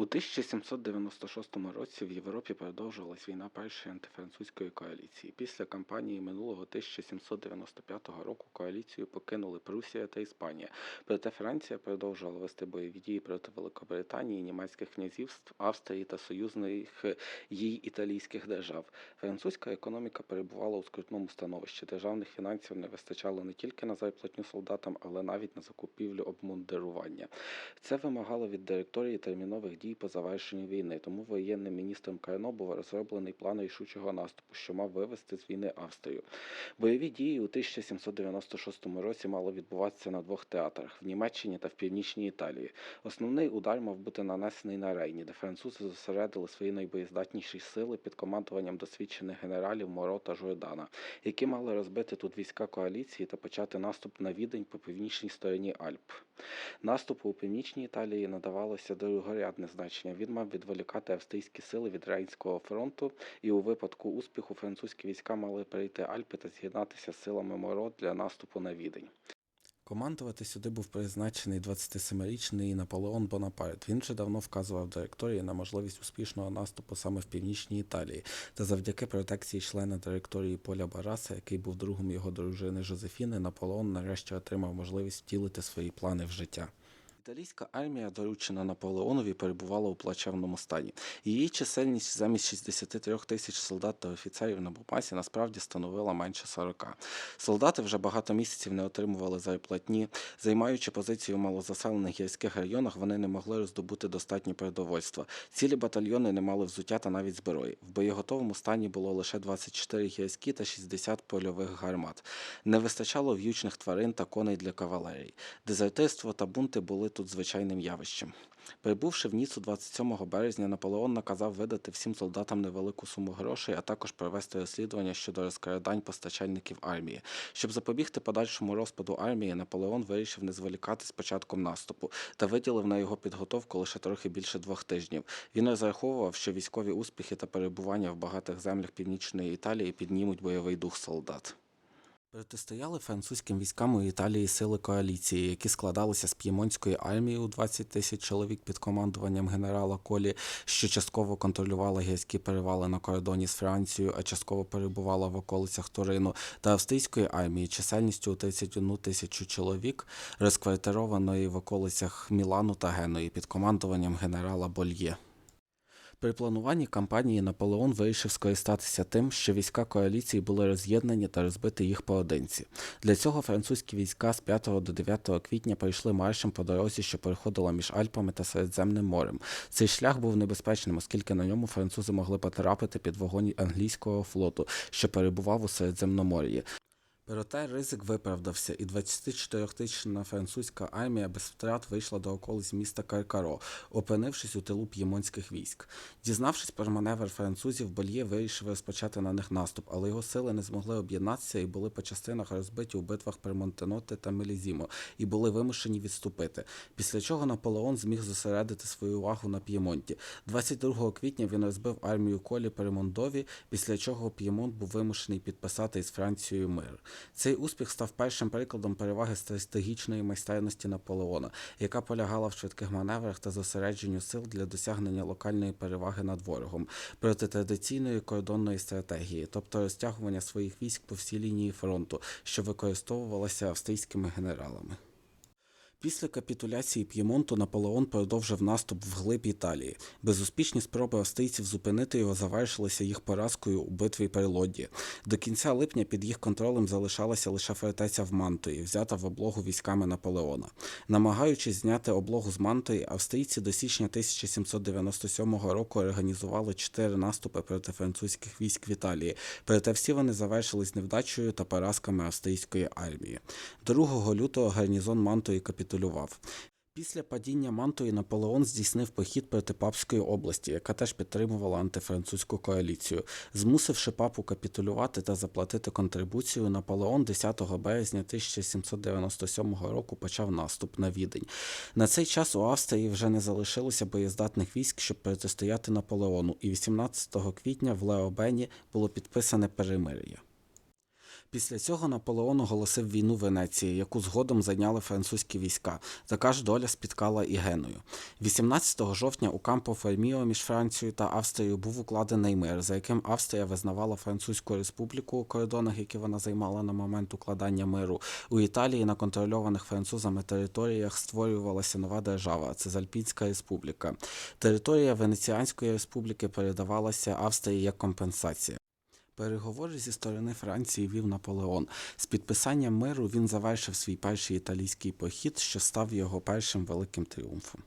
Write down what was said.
У 1796 році в Європі продовжувалась війна першої антифранцузької коаліції. Після кампанії минулого 1795 року коаліцію покинули Прусія та Іспанія. Проте Франція продовжувала вести бойові дії проти Великобританії, німецьких князівств, Австрії та союзних їй італійських держав. Французька економіка перебувала у скрутному становищі. Державних фінансів не вистачало не тільки на зарплатню солдатам, але навіть на закупівлю обмундирування. Це вимагало від директорії термінових дій по завершенню війни. Тому воєнним міністром Карно був розроблений план рішучого наступу, що мав вивести з війни Австрію. Бойові дії у 1796 році мали відбуватися на двох театрах в Німеччині та в північній Італії. Основний удар мав бути нанесений на Рейні, де французи зосередили свої найбоєздатніші сили під командуванням досвідчених генералів Моро та Жордана, які мали розбити тут війська коаліції та почати наступ на відень по північній стороні Альп. Наступу у північній Італії надавалося другорядне значення. Він мав відволікати австрійські сили від Рейнського фронту, і у випадку успіху французькі війська мали перейти Альпи та з'єднатися з силами Моро для наступу на відень. Командувати сюди був призначений 27-річний Наполеон Бонапарт. Він вже давно вказував директорії на можливість успішного наступу саме в північній Італії, та завдяки протекції члена директорії Поля Бараса, який був другом його дружини Жозефіни, Наполеон нарешті отримав можливість втілити свої плани в життя. Італійська армія, доручена Наполеонові, перебувала у плачевному стані. Її чисельність замість 63 тисяч солдат та офіцерів на бумазі насправді становила менше 40. Солдати вже багато місяців не отримували зарплатні. Займаючи позицію в малозаселених гірських районах, вони не могли роздобути достатньо продовольства. Цілі батальйони не мали взуття та навіть зброї. В боєготовому стані було лише 24 гірські та 60 польових гармат. Не вистачало в'ючних тварин та коней для кавалерії. Дезертирство та бунти були тут звичайним явищем. Прибувши в Ніцу 27 березня, Наполеон наказав видати всім солдатам невелику суму грошей, а також провести розслідування щодо розкрадань постачальників армії. Щоб запобігти подальшому розпаду армії, Наполеон вирішив не зволікати з початком наступу та виділив на його підготовку лише трохи більше двох тижнів. Він розраховував, що військові успіхи та перебування в багатих землях північної Італії піднімуть бойовий дух солдат. Протистояли французьким військам у Італії сили коаліції, які складалися з п'ємонської армії у 20 тисяч чоловік під командуванням генерала Колі, що частково контролювала гірські перевали на кордоні з Францією, а частково перебувала в околицях Турину, та австрійської армії чисельністю у 31 тисячу чоловік, розквартированої в околицях Мілану та Геної під командуванням генерала Больє. При плануванні кампанії Наполеон вирішив скористатися тим, що війська коаліції були роз'єднані та розбити їх поодинці. Для цього французькі війська з 5 до 9 квітня пройшли маршем по дорозі, що переходила між Альпами та Середземним морем. Цей шлях був небезпечним, оскільки на ньому французи могли потрапити під вогонь англійського флоту, що перебував у Середземномор'ї. Проте ризик виправдався, і 24-тисячна французька армія без втрат вийшла до околиць міста Каркаро, опинившись у тилу п'ємонських військ. Дізнавшись про маневр французів, Больє вирішив розпочати на них наступ, але його сили не змогли об'єднатися і були по частинах розбиті у битвах при Монтеноте та Мелізімо, і були вимушені відступити. Після чого Наполеон зміг зосередити свою увагу на П'ємонті. 22 квітня він розбив армію Колі при Мондові, після чого П'ємонт був вимушений підписати із Францією мир. Цей успіх став першим прикладом переваги стратегічної майстерності Наполеона, яка полягала в швидких маневрах та зосередженню сил для досягнення локальної переваги над ворогом проти традиційної кордонної стратегії, тобто розтягування своїх військ по всій лінії фронту, що використовувалася австрійськими генералами. Після капітуляції П'ємонту Наполеон продовжив наступ вглиб Італії. Безуспішні спроби австрійців зупинити його завершилися їх поразкою у битві при Лодді. До кінця липня під їх контролем залишалася лише фортеця в Мантої, взята в облогу військами Наполеона. Намагаючись зняти облогу з Мантої, австрійці до січня 1797 року організували чотири наступи проти французьких військ в Італії. Проте всі вони завершились невдачею та поразками австрійської армії. 2 лютого гарнізон Мантої капітулював. Після падіння Мантої Наполеон здійснив похід проти Папської області, яка теж підтримувала антифранцузьку коаліцію. Змусивши папу капітулювати та заплатити контрибуцію, Наполеон 10 березня 1797 року почав наступ на відень. На цей час у Австрії вже не залишилося боєздатних військ, щоб протистояти Наполеону, і 18 квітня в Леобені було підписане перемир'я. Після цього Наполеон оголосив війну Венеції, яку згодом зайняли французькі війська. Така ж доля спіткала і Геную. 18 жовтня у Кампо Ферміо між Францією та Австрією був укладений мир, за яким Австрія визнавала Французьку республіку у кордонах, які вона займала на момент укладання миру. У Італії на контрольованих французами територіях створювалася нова держава Цезальпійська республіка. Територія Венеціанської республіки передавалася Австрії як компенсація. Переговори зі сторони Франції вів Наполеон. З підписанням миру він завершив свій перший італійський похід, що став його першим великим тріумфом.